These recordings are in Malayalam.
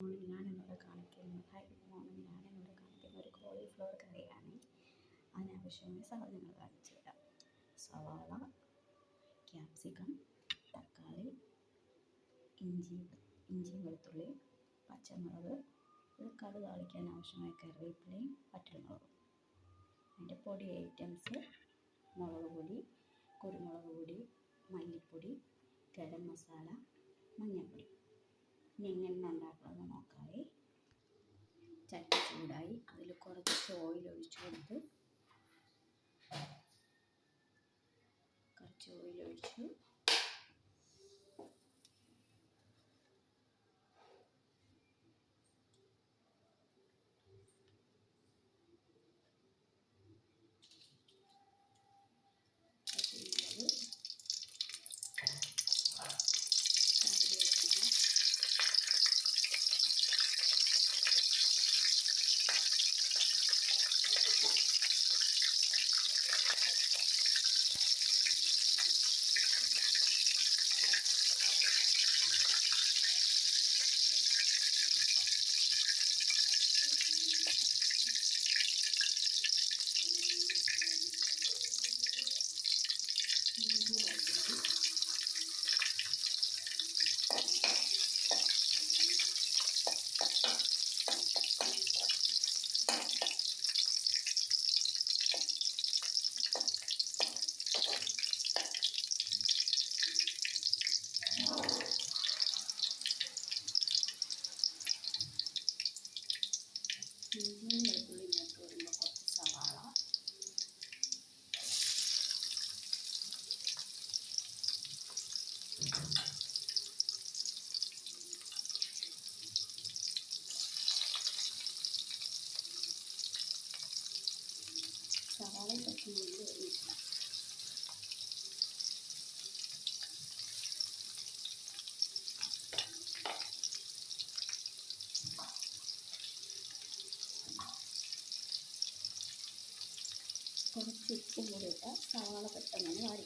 മോർണിംഗ് ഞാനിന്നിവിടെ കാണിക്കുന്ന ഹൈ ഗുഡ് മോർണിംഗ് ഞാനിന്നിവിടെ കാണിക്കുന്ന ഒരു കോളിഫ്ലവർ കറിയാണ്. അതിനാവശ്യമായ സാധനങ്ങൾ കാണിച്ചു തരാം. സവാള ക്യാപ്സിക്കം തക്കാളി ഇഞ്ചി ഇഞ്ചി വെളുത്തുള്ളി പച്ചമുളക് ഇത് കടു താളിക്കാൻ ആവശ്യമായ കറിവേപ്പിലയും പച്ചമുളകും അതിന്റെ പൊടി ഐറ്റംസ് മുളക് പൊടി കുരുമുളക് പൊടി മല്ലിപ്പൊടി ഗരം മസാല മഞ്ഞൾപ്പൊടി. ഇനി എങ്ങനെ ഉണ്ടാക്കണമെന്ന് നോക്കാവേ. ചട്ടി ചൂടായി. അതിൽ കുറച്ച് ഓയിൽ ഒഴിച്ചു കൊടുത്ത് കുറച്ച് ഓയിൽ ഒഴിച്ചു Uhum. കുറച്ച് ഉപ്പും കൂടി ഇട്ടാൽ സവാള പെട്ടെന്ന് വാടി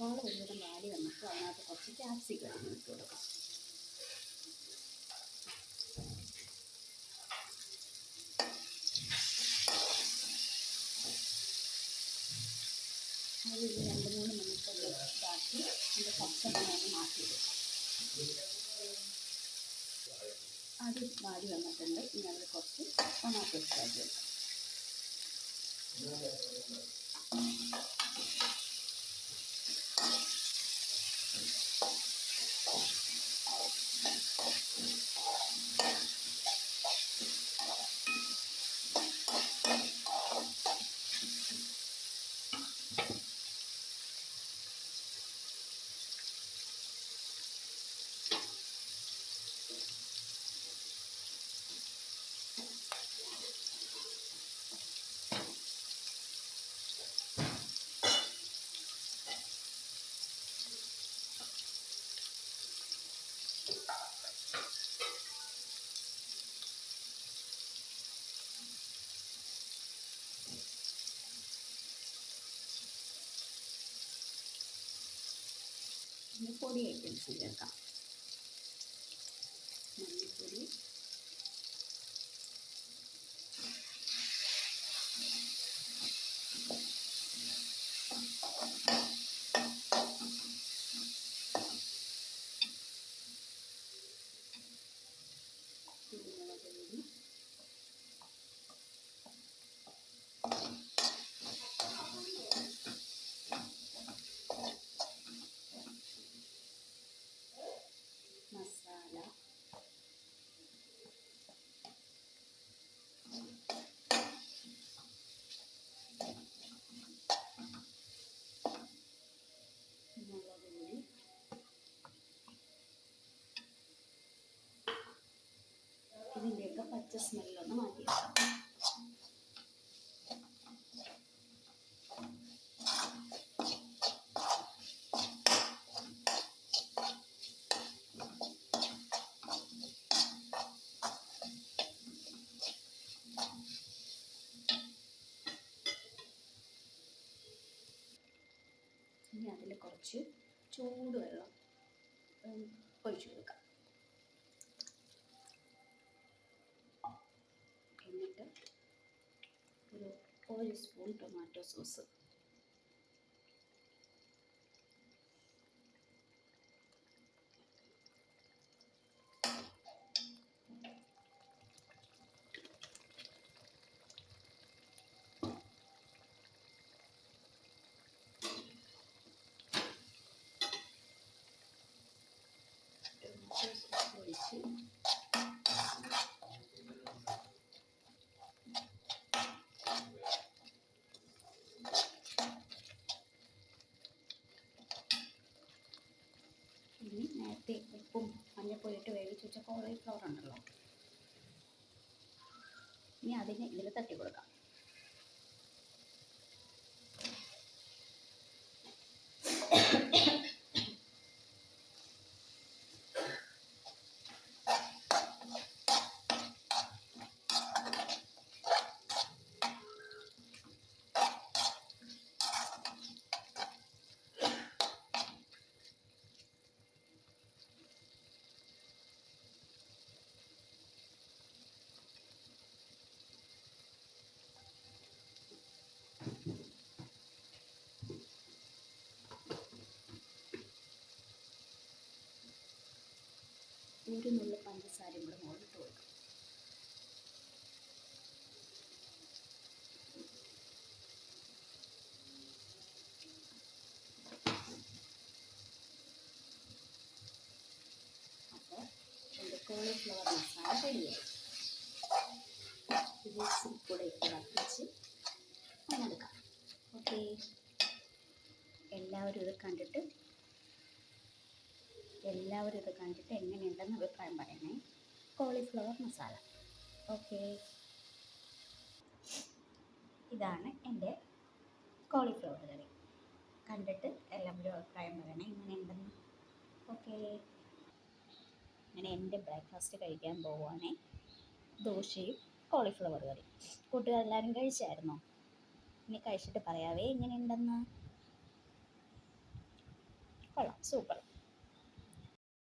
സവാള ഒരുവിധം വാടി വന്നിട്ട് അതിനകത്ത് കുറച്ച് ക്യാപ്സിക്കം ഇട്ട് കൊടുക്കാം. രണ്ട് മൂന്ന് മിനിറ്റ് ഇതാക്കി അതിന്റെ പച്ചക്കറി മാറ്റിയിടും അത് വാടി വന്നിട്ടുണ്ട്. ഇനി അതിൽ കുറച്ച് ടൊമാറ്റോ ഇട്ടാക്കി വെക്കാം പിന്നെ പൊടി ഐറ്റംസ് ചേർക്കാം മല്ലിപ്പൊടി പച്ച സ്മെല്ലൊന്ന് മാറ്റി വെക്കാം. ഇനി അതിൽ കുറച്ച് ചൂടുവെള്ളം ഒഴിച്ചു കൊടുക്കാം എന്നിട്ട് ഒരു ഒരു spoon tomato sauce tomato cauliflower ഉണ്ടല്ലോ. ഇനി അതിനെ ഇതിൽ തട്ടി കൊടുക്കാം. ഒരു നല്ല പഞ്ചസാരയും കൂടെ കൊടുക്കാം. കൂടെ ഇട്ട് ഓക്കെ. എല്ലാവരും ഇത് കണ്ടിട്ട് എല്ലാവരും ഇത് കണ്ടിട്ട് എങ്ങനെയുണ്ടെന്ന് അഭിപ്രായം പറയണേ കോളിഫ്ലവർ മസാല ഓക്കെ. ഇതാണ് എന്റെ കോളിഫ്ലവർ കറി. കണ്ടിട്ട് എല്ലാവരും അഭിപ്രായം പറയണേ എങ്ങനെയുണ്ടെന്ന്? ഓക്കെ. അങ്ങനെ എന്റെ ബ്രേക്ക്ഫാസ്റ്റ് കഴിക്കാൻ പോവുകയാണേ ദോശയും കോളിഫ്ലവർ കറി. കൂട്ടുകാരെല്ലാവരും കഴിച്ചായിരുന്നോ? ഇനി കഴിച്ചിട്ട് പറയാവേ എങ്ങനെയുണ്ടെന്ന്? കൊള്ളാം സൂപ്പർ